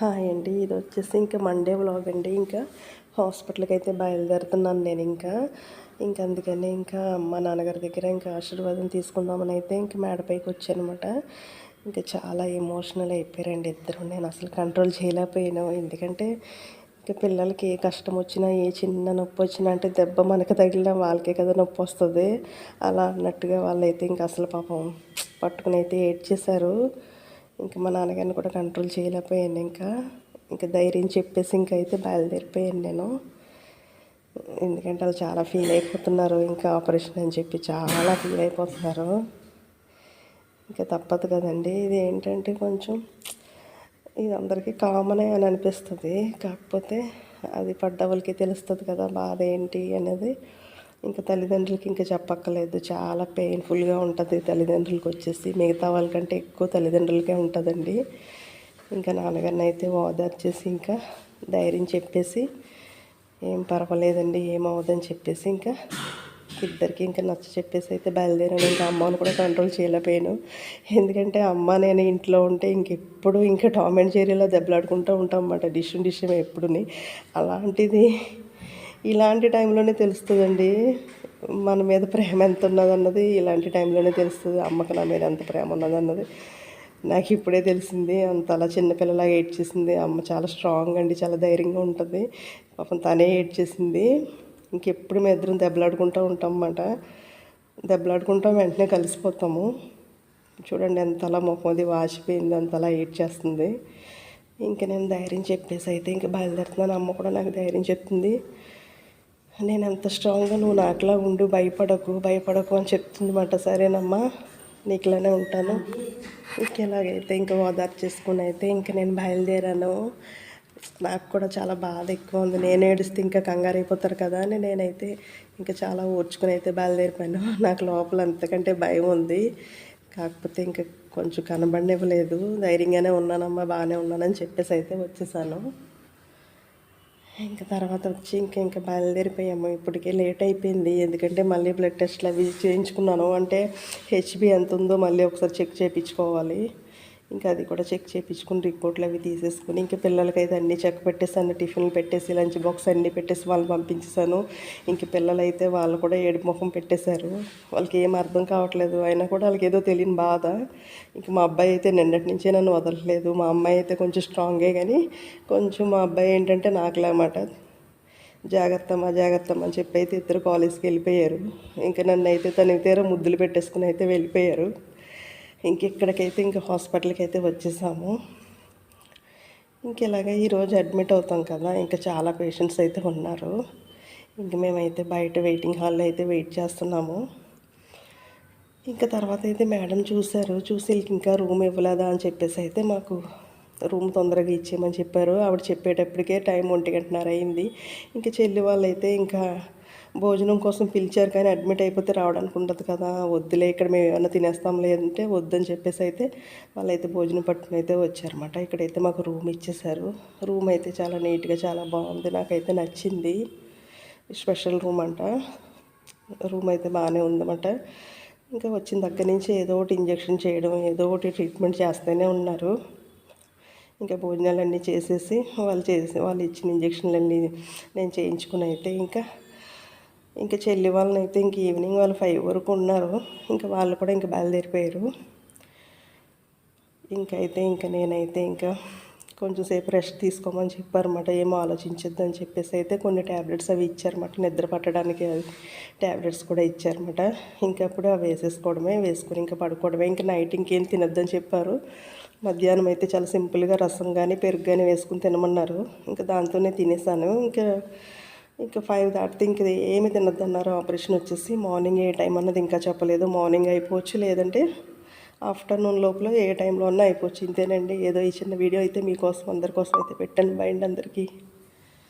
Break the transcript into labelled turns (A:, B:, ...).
A: Hi అండి. ఇది వచ్చేసి ఇంకా మండే వ్లాగ్ అండి. ఇంకా హాస్పిటల్కి అయితే బయలుదేరుతున్నాను నేను ఇంకా. ఇంకా అందుకని ఇంకా మా నాన్నగారి దగ్గర ఇంకా ఆశీర్వాదం తీసుకుందామని అయితే ఇంకా మేడపైకి వచ్చానమాట. ఇంకా చాలా ఎమోషనల్ అయిపోయారండి ఇద్దరు. నేను అసలు కంట్రోల్ చేయలేకపోయాను. ఎందుకంటే ఇంకా పిల్లలకి ఏ కష్టం వచ్చినా ఏ చిన్న నొప్పి వచ్చినా అంటే దెబ్బ మనకు తగిలినా వాళ్ళకే కదా నొప్పి వస్తుంది. అలా అన్నట్టుగా వాళ్ళైతే ఇంకా అసలు పాపం పట్టుకుని అయితే ఏడ్చేశారు. ఇంకా మా నాన్నగారిని కూడా కంట్రోల్ చేయలేకపోయాను. ఇంకా ఇంకా ధైర్యం చెప్పేసి ఇంకా అయితే బయలుదేరిపోయాను నేను. ఎందుకంటే వాళ్ళు చాలా ఫీల్ అయిపోతున్నారు. ఇంకా ఆపరేషన్ అని చెప్పి చాలా ఫీల్ అయిపోతున్నారు. ఇంకా తప్పదు కదండి. ఇది ఏంటంటే కొంచెం ఇది అందరికీ కామనే అని అనిపిస్తుంది. కాకపోతే అది పడ్డ వాళ్ళకి తెలుస్తుంది కదా బాధ ఏంటి అనేది. ఇంకా తల్లిదండ్రులకి ఇంకా చెప్పక్కర్లేదు. చాలా పెయిన్ఫుల్గా ఉంటుంది తల్లిదండ్రులకి వచ్చేసి. మిగతా వాళ్ళకంటే ఎక్కువ తల్లిదండ్రులకే ఉంటుందండి. ఇంకా నాన్నగారిని అయితే ఓదార్చేసి ఇంకా ధైర్యం చెప్పేసి ఏం పర్వాలేదండి ఏమవుదని చెప్పేసి ఇంకా ఇద్దరికి ఇంకా నచ్చ చెప్పేసి అయితే బయలుదేరాను. ఇంకా అమ్మని కూడా కంట్రోల్ చేయలేకపోయాను. ఎందుకంటే అమ్మ నేను ఇంట్లో ఉంటే ఇంకెప్పుడు ఇంకా టామ్ అండ్ జెర్రీలో దెబ్బలాడుకుంటూ ఉంటాం అన్నమాట. డిష్ డిష్ ఎప్పుడుని. అలాంటిది ఇలాంటి టైంలోనే తెలుస్తుందండి. మన మీద ప్రేమ ఎంత ఉన్నదన్నది ఇలాంటి టైంలోనే తెలుస్తుంది. అమ్మకి నా మీద ఎంత ప్రేమ ఉన్నదన్నది నాకు ఇప్పుడే తెలిసింది. అంత అలా చిన్నపిల్లలాగా ఏడ్చేసింది అమ్మ చాలా స్ట్రాంగ్ అండి. చాలా ధైర్యంగా ఉంటుంది. పాపం తనే ఏడ్చేసింది ఇంకెప్పుడు మేము ఇద్దరం దెబ్బలాడుకుంటూ ఉంటాం అన్నమాట దెబ్బలాడుకుంటాం వెంటనే కలిసిపోతాము. చూడండి ఎంతలా ముఖం అది వాచిపోయింది అంతలా ఏడ్ చేస్తుంది. ఇంకా నేను ధైర్యం చెప్పేసి అయితే ఇంకా బయలుదేరుతున్నాను. అమ్మ కూడా నాకు ధైర్యం చెప్తుంది. నేను ఎంత స్ట్రాంగ్గా నువ్వు నాకులా ఉండు భయపడకు భయపడకు అని చెప్తుంది మాట సరేనమ్మా నీకులానే ఉంటాను. ఇంకెలాగైతే ఇంకా ఓదార్పు చేసుకుని అయితే ఇంకా నేను బయలుదేరాను. నాకు కూడా చాలా బాధ ఎక్కువ ఉంది. నేను ఏడిస్తే ఇంకా కంగారు అయిపోతారు కదా అని నేనైతే ఇంకా చాలా ఓర్చుకుని అయితే బయలుదేరిపోయాను. నాకు లోపల అంతకంటే భయం ఉంది. కాకపోతే ఇంకా కొంచెం కనబడనివ్వలేదు. ధైర్యంగానే ఉన్నానమ్మా బాగానే ఉన్నానని చెప్పేసి అయితే వచ్చేసాను. ఇంకా తర్వాత వచ్చి ఇంకా ఇంకా బయలుదేరిపోయాము. ఇప్పటికే లేట్ అయిపోయింది. ఎందుకంటే మళ్ళీ బ్లడ్ టెస్ట్లు అవి చేయించుకున్నాను. అంటే హెచ్బి ఎంత ఉందో మళ్ళీ ఒకసారి చెక్ చేయించుకోవాలి. ఇంకా అది కూడా చెక్ చేయించుకుని రిపోర్ట్లు అవి తీసేసుకుని ఇంకా పిల్లలకైతే అన్నీ చెక్ పెట్టేసాను టిఫిన్లు పెట్టేసి లంచ్ బాక్స్ అన్నీ పెట్టేసి వాళ్ళని పంపించేసాను ఇంక పిల్లలైతే వాళ్ళు కూడా ఏడు ముఖం పెట్టేశారు. వాళ్ళకి ఏం అర్థం కావట్లేదు. అయినా కూడా వాళ్ళకి ఏదో తెలియని బాధ. ఇంక మా అబ్బాయి అయితే నిన్నటి నుంచే నన్ను వదలట్లేదు. మా అమ్మాయి అయితే కొంచెం స్ట్రాంగే కానీ కొంచెం మా అబ్బాయి ఏంటంటే నాకులేమాట. జాగ్రత్త మా జాగ్రత్త అని చెప్పి అయితే ఇద్దరు కాలేజీకి వెళ్ళిపోయారు. ఇంకా నన్ను అయితే తనకి తీర ముద్దులు పెట్టేసుకుని అయితే వెళ్ళిపోయారు. ఇంక ఇక్కడికైతే ఇంకా హాస్పిటల్కి అయితే వచ్చేసాము. ఇంక ఇలాగ ఈరోజు అడ్మిట్ అవుతాం కదా ఇంకా చాలా పేషెంట్స్ అయితే ఉన్నారు. ఇంక మేమైతే బయట వెయిటింగ్ హాల్లో అయితే వెయిట్ చేస్తున్నాము. ఇంకా తర్వాత అయితే మేడం చూశారు చూసి ఇంకా రూమ్ ఇవ్వలేదా అని చెప్పేసి అయితే మాకు రూమ్ తొందరగా ఇచ్చేయమని చెప్పారు. ఆవిడ చెప్పేటప్పటికే టైం ఒంటి గంటన్నర అయింది. ఇంకా చెల్లి వాళ్ళైతే ఇంకా భోజనం కోసం పిలిచారు కానీ అడ్మిట్ అయిపోతే రావడానికి ఉండదు కదా. వద్దులే ఇక్కడ మేము ఏమైనా తినేస్తాం లేదంటే వద్దని చెప్పేసి అయితే వాళ్ళైతే భోజనం పట్టుకుని అయితే వచ్చారన్నమాట. ఇక్కడైతే మాకు రూమ్ ఇచ్చేసారు రూమ్ అయితే చాలా నీట్గా చాలా బాగుంది. నాకైతే నచ్చింది. స్పెషల్ రూమ్ అంట. రూమ్ అయితే బాగానే ఉందన్నమాట. ఇంకా వచ్చిన దగ్గర నుంచి ఏదో ఒకటి ఇంజక్షన్ చేయడం ఏదో ఒకటి ట్రీట్మెంట్ చేస్తూనే ఉన్నారు. ఇంకా భోజనాలన్నీ చేసేసి వాళ్ళు చేసి వాళ్ళు ఇచ్చిన ఇంజక్షన్లన్నీ నేను చేయించుకుని అయితే ఇంకా ఇంకా చెల్లి వాళ్ళని అయితే ఇంక ఈవినింగ్ వాళ్ళు ఫైవ్ వరకు ఉన్నారు. ఇంకా వాళ్ళు కూడా ఇంకా బయలుదేరిపోయారు. ఇంకైతే ఇంకా నేనైతే ఇంకా కొంచెం సేపు రెస్ట్ తీసుకోమని చెప్పారన్నమాట. ఏమో ఆలోచించొద్దని చెప్పేసి అయితే కొన్ని ట్యాబ్లెట్స్ అవి ఇచ్చారన్నమాట. నిద్ర పట్టడానికి ట్యాబ్లెట్స్ కూడా ఇచ్చారన్నమాట. ఇంకా అప్పుడు అవి వేసేసుకోవడమే వేసుకొని ఇంకా పడుకోవడమే. ఇంకా నైట్ ఇంకేం తినొద్దని చెప్పారు. మధ్యాహ్నం అయితే చాలా సింపుల్గా రసం కానీ పెరుగు కానీ వేసుకుని తినమన్నారు. ఇంకా దాంతోనే తినేసాను. ఇంకా ఇంకా ఫైవ్ దాటితే ఇంక ఏమి తినొద్దన్నారు. ఆపరేషన్ వచ్చేసి మార్నింగ్ ఏ టైం అన్నది ఇంకా చెప్పలేదు. మార్నింగ్ అయిపోవచ్చు లేదంటే ఆఫ్టర్నూన్ లోపల ఏ టైంలో అన్నా అయిపోవచ్చు. ఇంతేనండి. ఏదో ఈ చిన్న వీడియో అయితే మీకోసం అందరి కోసం అయితే పెట్టండి. బైండ్ అందరికీ.